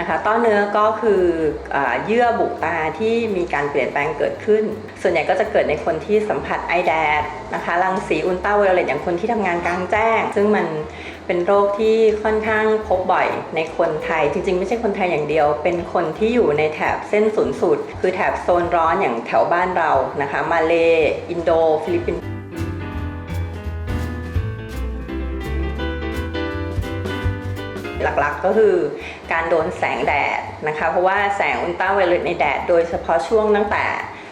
นะคะต้อเนื้อก็คืออเยื่อบุตาที่มีการเปลี่ยนแปลงเกิดขึ้น ส่วนใหญ่ก็จะเกิดในคนที่สัมผัสไอแดดนะคะรังสีอุลตราไวโอเลตอย่างคนที่ทำงานกลางแจ้ง ซึ่งมันเป็นโรคที่ค่อนข้างพบบ่อยในคนไทย จริง ๆ ไม่ใช่คนไทยอย่างเดียว เป็นคนที่อยู่ในแถบเส้นศูนย์สูตร คือแถบโซนร้อนอย่างแถวบ้านเรานะคะ มาเลอินโด ฟิลิปปินส์ หลักๆก็คือการโดนแสงแดดนะคะ เพราะว่าแสงอุลตราไวโอเลตในแดดโดยเฉพาะช่วงตั้งแต่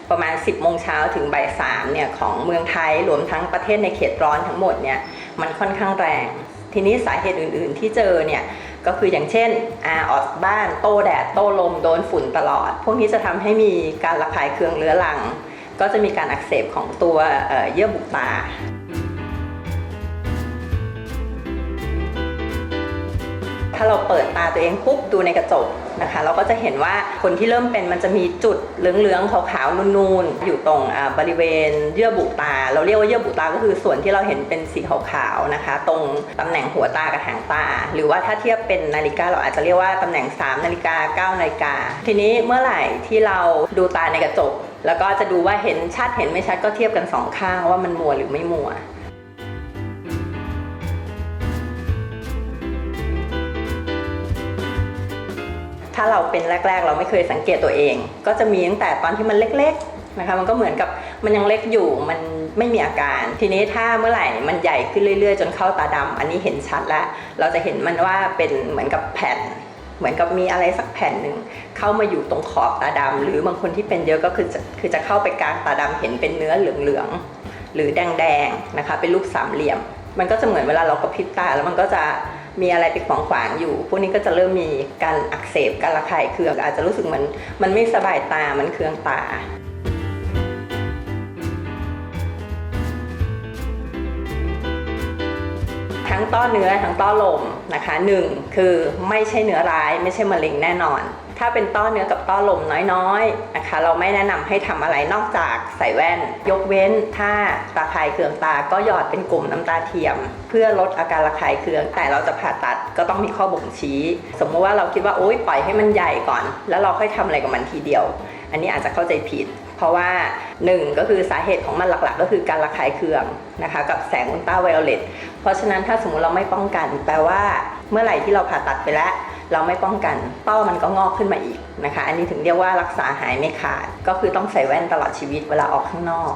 ประมาณ 10 โมงเช้าถึงบ่าย3เนี่ยของเมืองไทยรวมทั้งประเทศในเขตร้อนทั้งหมดเนี่ยมันค่อนข้างแรง ทีนี้สาเหตุอื่นๆที่เจอเนี่ยก็คืออย่างเช่นอาออกบ้านโต้แดดโต้ลมโดนฝุ่นตลอด พวกนี้จะทำให้มีการระคายเคืองเรื้อรัง ก็จะมีการอักเสบของตัวเเยื่อบุตา ถ้าเราเปิดตาตัวเองปุ๊บดูในกระจกนะคะ เราก็จะเห็นว่าคนที่เริ่มเป็นมันจะมีจุดเหลืองๆขาวๆนูนๆอยู่ตรงบริเวณเยื่อบุตา เราเรียกว่าเยื่อบุตาก็คือส่วนที่เราเห็นเป็นสีขาวๆนะคะ ตรงตำแหน่งหัวตากับหางตา หรือว่าถ้าเทียบเป็นนาฬิกาเราอาจจะเรียกว่าตำแหน่ง 3 นาฬิกา 9 นาฬิกา ทีนี้เมื่อไหร่ที่เราดูตาในกระจก แล้วก็จะดูว่าเห็นชัดเห็นไม่ชัดก็เทียบกันสองข้างว่ามันมัวหรือไม่มัว ถ้าเราเป็นแรก ๆ เราไม่เคยสังเกตตัวเอง ก็จะมีตั้งแต่ตอนที่มันเล็กๆนะคะมันก็เหมือนกับมันยังเล็กอยู่มันไม่มีอาการ ทีนี้ถ้าเมื่อไหร่มันใหญ่ขึ้นเรื่อย ๆ จนเข้าตาดำอันนี้เห็นชัดแล้ว เราจะเห็นมันว่าเป็นเหมือนกับแผ่น เหมือนกับมีอะไรสักแผ่นหนึ่งเข้ามาอยู่ตรงขอบตาดำหรือบางคนที่เป็นเยอะก็คือจะคือจะเข้าไปกลางตาดำเห็นเป็นเนื้อเหลืองๆหรือแดงๆนะคะเป็นรูปสามเหลี่ยม มันก็จะเหมือนเวลาเรากระพริบตาแล้วมันก็จะ มีอะไรไปขวางขวางๆอยู่ พวกนี้ก็จะเริ่มมีการอักเสบการระคายเคืองอาจจะรู้สึกเหมือนมันไม่สบายตามันเคืองตาทั้งต้อเนื้อทั้งต้อลมนะคะหนึ่งคือไม่ใช่เนื้อร้ายไม่ใช่มะเร็งแน่นอน ถ้าเป็นต้อเนื้อกับต้อลมน้อยๆนะคะ เราไม่แนะนำให้ทำอะไรนอกจากใส่แว่น ยกเว้นถ้าระคายเคืองตาก็หยอดเป็นกลุ่มน้ำตาเทียม เพื่อลดอาการระคายเคือง แต่เราจะผ่าตัดก็ต้องมีข้อบ่งชี้ สมมติว่าเราคิดว่าโอ๊ยปล่อยให้มันใหญ่ก่อน แล้วเราค่อยทำอะไรกับมันทีเดียว อันนี้อาจจะเข้าใจผิด เพราะว่าหนึ่งก็คือสาเหตุของมันหลักๆ ก็คือการระคายเคืองนะคะกับแสงอุลตราไวโอเลตเพราะฉะนั้นถ้าสมมติเราไม่ป้องกัน แปลว่าเมื่อไหร่ที่เราผ่าตัดไปแล้ว เราไม่ป้องกันต้อมันก็งอกขึ้นมาอีกนะคะ อันนี้ถึงเรียกว่ารักษาหายไม่ขาด ก็คือต้องใส่แว่นตลอดชีวิตเวลาออกข้างนอก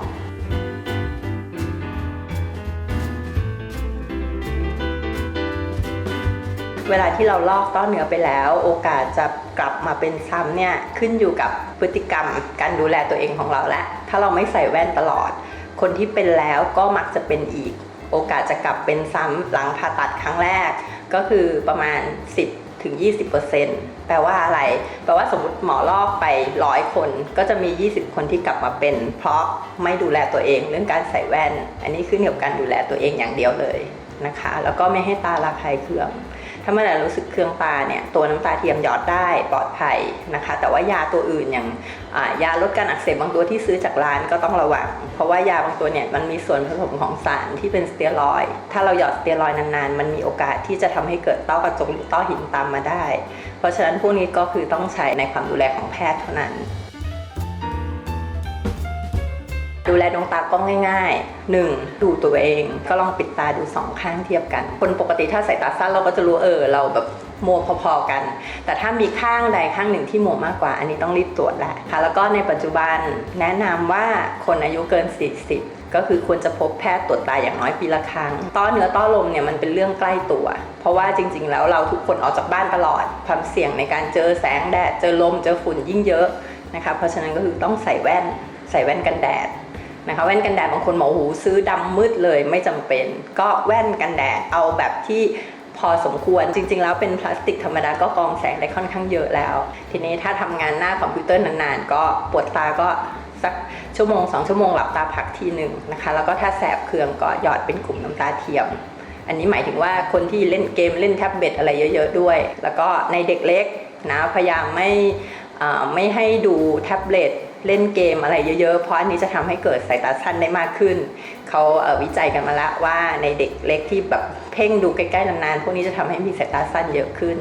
เวลาที่เราลอกต้อเนื้อไปแล้ว โอกาสจะกลับมาเป็นซ้ำเนี่ยขึ้นอยู่กับพฤติกรรมการดูแลตัวเองของเราและ ถ้าเราไม่ใส่แว่นตลอด คนที่เป็นแล้วก็มักจะเป็นอีก โอกาสจะกลับเป็นซ้ำหลังผ่าตัดครั้งแรก ก็คือประมาณ 10 ถึง 20%แปลว่าอะไร แปลว่าสมมติหมอลอกไปร้อยคน ก็จะมี 20 คนที่กลับมาเป็น เพราะไม่ดูแลตัวเอง เรื่องการใส่แว่น อันนี้ขึ้นอยู่กับการดูแลตัวเองอย่างเดียวเลยนะคะ แล้วก็ไม่ให้ตาระคายเคือง ถ้าเมื่อไหร่รู้สึกเคืองตาเนี่ยตัวน้ำตาเทียมหยอดได้ปลอดภัยนะคะ แต่ว่ายาตัวอื่นอย่างยาลดการอักเสบบางตัวที่ซื้อจากร้านก็ต้องระวัง เพราะว่ายาบางตัวเนี่ยมันมีส่วนผสมของสารที่เป็นสเตียรอยถ้าเราหยอดสเตียรอยนานๆ มันมีโอกาสที่จะทำให้เกิดต้อกระจกหรือต้อหินตามมาได้ เพราะฉะนั้นพวกนี้ก็คือต้องใช้ในความดูแลของแพทย์เท่านั้น ดูแลดวงตาก็ง่ายๆ 1. ดูตัวเองก็ลองปิดตาดูสองข้างเทียบกัน คนปกติถ้าสายตาสั้นเราก็จะรู้เออเราแบบมัวพอๆกัน แต่ถ้ามีข้างใดข้างหนึ่งที่มัวมากกว่า อันนี้ต้องรีบตรวจแหละค่ะ แล้วก็ในปัจจุบันแนะนำว่าคนอายุเกิน 40 ก็คือควรจะพบแพทย์ตรวจตาอย่างน้อยปีละครั้ง ต้อเนื้อต้อลมเนี่ยมันเป็นเรื่องใกล้ตัว เพราะว่าจริง ๆ แล้วเราทุกคนออกจากบ้านตลอด ความเสี่ยงในการเจอแสงแดด เจอลม เจอฝุ่นยิ่งเยอะนะคะ เพราะฉะนั้นก็คือต้องใส่แว่น ใส่แว่นกันแดด นะคะแว่นกันแดดบางคนบอกโอ้โหซื้อดำมืดเลยไม่จำเป็น ก็แว่นกันแดดเอาแบบที่พอสมควรจริง ๆ แล้วเป็นพลาสติกธรรมดาก็กองแสงได้ค่อนข้างเยอะแล้ว ทีนี้ถ้าทำงานหน้าคอมพิวเตอร์นานๆ ก็ปวดตาก็สักชั่วโมงสองชั่วโมงหลับตาพักทีหนึ่งนะคะ แล้วก็ถ้าแสบเคืองก็หยอดเป็นกลุ่มน้ำตาเทียม อันนี้หมายถึงว่าคนที่เล่นเกมเล่นแท็บเล็ตอะไรเยอะ ๆ ด้วย แล้วก็ในเด็กเล็กนะพยายามไม่ไม่ให้ดูแท็บเล็ต เล่นเกมอะไรเยอะๆ เพราะอันนี้จะทำให้เกิดสายตาสั้นได้มากขึ้น เขาเวิจัยกันมาแล้วว่าในเด็กเล็กที่แบบเพ่งดูใกล้ๆนานๆ พวกนี้จะทำให้มีสายตาสั้นเยอะขึ้น